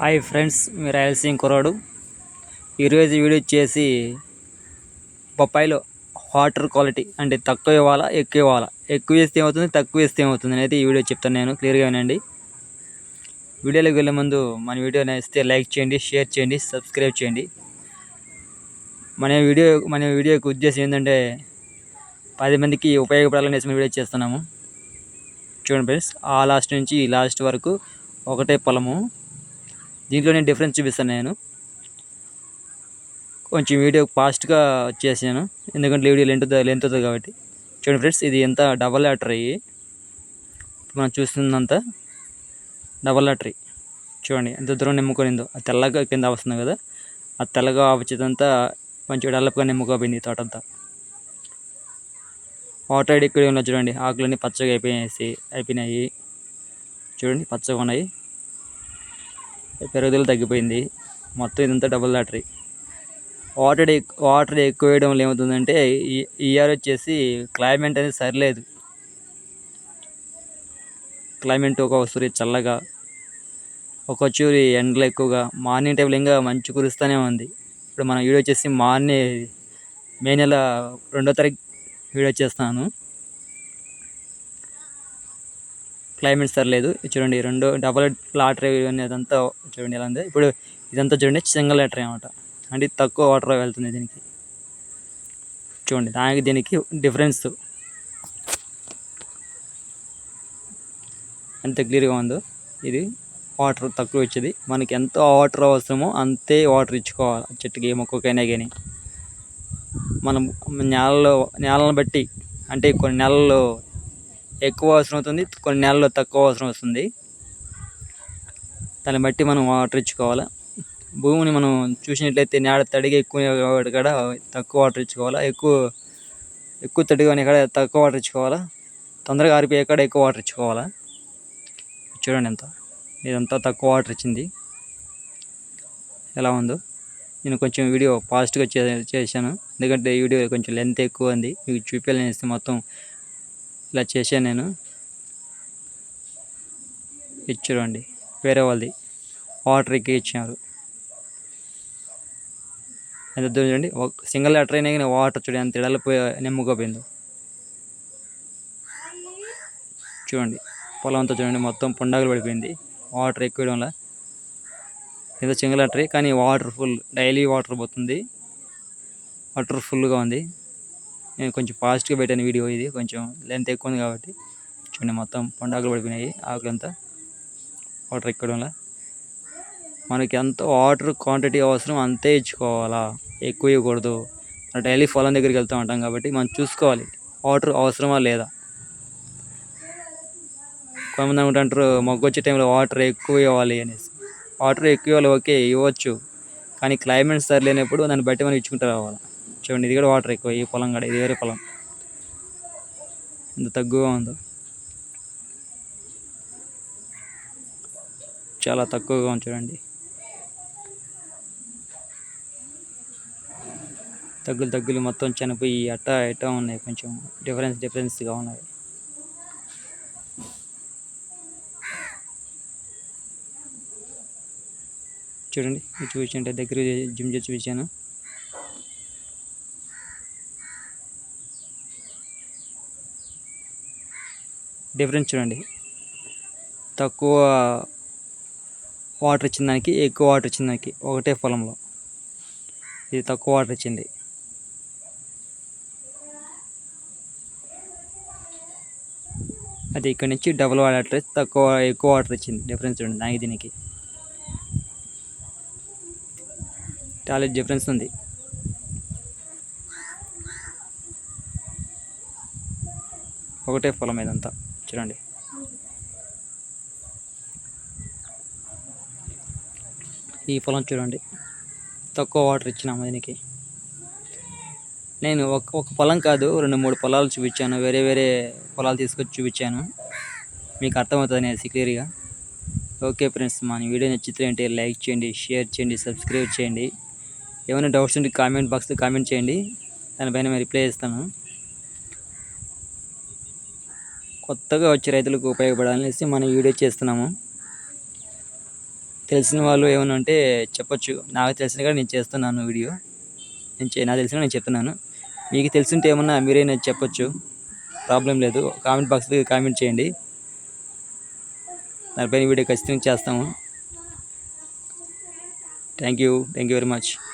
Hi friends మీరు రాయలసీమ కుర్రాడు. ఈరోజు వీడియో వచ్చేసి బొప్పాయిలో వాటర్ క్వాలిటీ అంటే తక్కువ ఇవ్వాలా ఎక్కువ ఇవ్వాలా? ఎక్కువ వేస్తే ఏమవుతుంది తక్కువ వేస్తే ఏమవుతుంది అనేది ఈ వీడియో చెప్తాను నేను క్లియర్గా వినండి వీడియోలోకి వెళ్ళే ముందు మన వీడియో నచ్చితే లైక్ చేయండి షేర్ చేయండి సబ్స్క్రైబ్ చేయండి. మన వీడియో మన వీడియోకి ఉద్దేశం ఏంటంటే పది మందికి ఉపయోగపడాలని మేము వీడియో చేస్తున్నాము. చూడండి ఫ్రెండ్స్ ఆ లాస్ట్ నుంచి ఈ లాస్ట్ వరకు ఒకటే పొలము. దీంట్లో నేను డిఫరెన్స్ చూపిస్తాను నేను. కొంచెం వీడియో ఫాస్ట్గా చేసాను ఎందుకంటే వీడియో లెంత్ లెంత్ అవుతుంది కాబట్టి. చూడండి ఫ్రెండ్స్ ఇది ఎంత డబల్ లాటరీ మనం చూస్తుందంతా డబల్ లాటరీ చూడండి ఎంత దూరం నిమ్ముకొనిందో. ఆ తెల్లగా కింద వస్తుంది కదా. ఆ తెల్లగా వచ్చేదంతా మంచిగా డెవలప్గా నిమ్ముకోపోయింది తోటంతా. వాటర్ ఐడి ఇక్కడ ఉన్నాయి చూడండి. ఆకులన్నీ పచ్చగా అయిపోయినాయి అయిపోయినాయి. చూడండి పచ్చగా ఉన్నాయి. పెరుగుదల తగ్గిపోయింది. మొత్తం ఇదంతా డబుల్ లాటరీ వాటర్ వాటర్ ఎక్కువ వేయడం వల్ల ఏమవుతుందంటే ఈ ఇయర్ వచ్చేసి క్లైమేట్ అనేది సరిలేదు. క్లైమేట్ ఒక ఒకసారి చల్లగా ఒక్కొచ్చూరి ఎండలు ఎక్కువగా మార్నింగ్ టైంలో ఇంకా మంచు కురుస్తూనే ఉంది. ఇప్పుడు మన వీడియో వచ్చేసి మార్నింగ్ మే నెల రెండో తారీఖు వీడియో చేస్తాను క్లైమేట్ సరిలేదు చూడండి రెండు డబల్ లాటరీ అదంతా చూడండి ఎలా ఉంది. ఇప్పుడు ఇదంతా చూడండి సింగిల్ లాటరీ అనమాట. అంటే తక్కువ వాటర్ వెళ్తుంది దీనికి. చూడండి దానికి దీనికి డిఫరెన్స్ ఎంత క్లియర్గా ఉందో. ఇది వాటర్ తక్కువ వచ్చేది మనకి ఎంత వాటర్ అవసరమో అంతే వాటర్ ఇచ్చుకోవాలి. చెట్టుకి మొక్కకైనా కానీ మనం నేలలో నేలను బట్టి అంటే కొన్ని నెలల్లో ఎక్కువ అవసరం అవుతుంది కొన్ని నెలల్లో తక్కువ అవసరం వస్తుంది. దాన్ని బట్టి మనం వాటర్ ఇచ్చుకోవాలి. భూమిని మనం చూసినట్లయితే నేడ తడిగా ఎక్కువ కాడ తక్కువ వాటర్ ఇచ్చుకోవాలా. ఎక్కువ ఎక్కువ తడిగా కాడ తక్కువ వాటర్ ఇచ్చుకోవాలా. తొందరగా ఆరిపోయే కాడ ఎక్కువ వాటర్ ఇచ్చుకోవాలా. చూడండి ఎంత ఇదంతా తక్కువ వాటర్ ఇచ్చింది. ఎలా ఉందో. నేను కొంచెం వీడియో ఫాస్ట్గా చే చేశాను. ఎందుకంటే ఈ వీడియో కొంచెం లెంత్ ఎక్కువ ఉంది. మీకు చూపించాలని మొత్తం ఇలా చేశాను నేను. ఇచ్చారండి వేరే వాళ్ళది. వాటర్ ఎక్కి ఇచ్చారు. ఎంత దూరం చూడండి సింగిల్ లెటర్ అయినా కానీ వాటర్ చూడండి ఎంత ఇడలిపోయి నిమ్మకపోయిందో చూడండి పొలం అంతా చూడండి మొత్తం పుండగలు పడిపోయింది. వాటర్ ఎక్కువ వల్ల. ఏదో సింగిల్ లెటరీ కానీ వాటర్ ఫుల్ డైలీ వాటర్ పోతుంది. వాటర్ ఫుల్గా ఉంది. కొంచెం ఫాస్ట్గా పెట్టాను వీడియో ఇది. కొంచెం లెంత్ ఎక్కువ ఉంది కాబట్టి చూడండి మొత్తం పండాకులు పడిపోయినాయి. ఆకులంతా వాటర్ ఎక్కడం వల్ల మనకి ఎంత వాటర్ క్వాంటిటీ అవసరం అంతే ఇచ్చుకోవాలా. ఎక్కువ ఇవ్వకూడదు. డైలీ పొలం దగ్గరికి వెళ్తూ ఉంటాం కాబట్టి మనం చూసుకోవాలి. వాటర్ అవసరమా లేదా? కొంతమంది అనుకుంటారు మొగ్గు వచ్చే టైంలో వాటర్ ఎక్కువ ఇవ్వాలి అనేసి. వాటర్ ఎక్కువ ఇవ్వాలి ఓకే ఇవ్వచ్చు. కానీ క్లైమేట్ సరిలేనప్పుడు దాన్ని బట్టి మనం ఇచ్చుకుంటూ రావాలి. చూడండి ఇది కూడా వాటర్ ఎక్కువ ఈ పొలం కూడా ఇది వేరే పొలం. ఎంత తక్కువగా ఉందో. చాలా తక్కువగా ఉంది చూడండి. తగ్గులు తగ్గులు మొత్తం చనిపోయి అట్ట ఇట్ట ఉన్నాయి కొంచెం. డిఫరెన్స్ డిఫరెన్స్గా ఉన్నాయి. చూడండి చూపించండి దగ్గర జిమ్ చేసి చూపించాను. డిఫరెన్స్ చూడండి. తక్కువ వాటర్ ఇచ్చిన దానికి ఎక్కువ వాటర్ ఇచ్చిన దానికి ఒకటే పొలంలో. ఇది తక్కువ వాటర్ ఇచ్చింది అది ఇక్కడ నుంచి డబుల్ వాటర్ తక్కువ ఎక్కువ వాటర్ ఇచ్చింది డిఫరెన్స్ చూడండి దానికి దీనికి. చాలా డిఫరెన్స్ ఉంది. ఒకటే పొలం ఇదంతా. చూడండి. ఈ పొలం చూడండి. తక్కువ వాటర్ ఇచ్చినాము దీనికి నేను ఒక ఒక పొలం కాదు రెండు మూడు పొలాలు చూపించాను. వేరే వేరే పొలాలు తీసుకొచ్చి చూపించాను. మీకు అర్థమవుతుంది అనేసి క్లియర్గా. ఓకే ఫ్రెండ్స్ మన వీడియో నచ్చితే ఏంటి లైక్ చేయండి షేర్ చేయండి సబ్స్క్రైబ్ చేయండి. ఏమైనా డౌట్స్ ఉంటే కామెంట్ బాక్స్లో కామెంట్ చేయండి. దానిపైన మేము రిప్లై చేస్తాను కొత్తగా వచ్చే రైతులకు ఉపయోగపడాలనేసి మనం వీడియో చేస్తున్నాము. తెలిసిన వాళ్ళు ఏమైనా ఉంటే చెప్పొచ్చు. నాకు తెలిసిన కూడా నేను చేస్తున్నాను వీడియో. నేను చే- నాకు తెలిసిన నేను చెప్తున్నాను. మీకు తెలిసింటే ఏమన్నా మీరైనా చెప్పొచ్చు. ప్రాబ్లం లేదు. కామెంట్ బాక్స్ కామెంట్ చేయండి. దానిపైన వీడియో ఖచ్చితంగా చేస్తాము. Thank you. Thank you very much.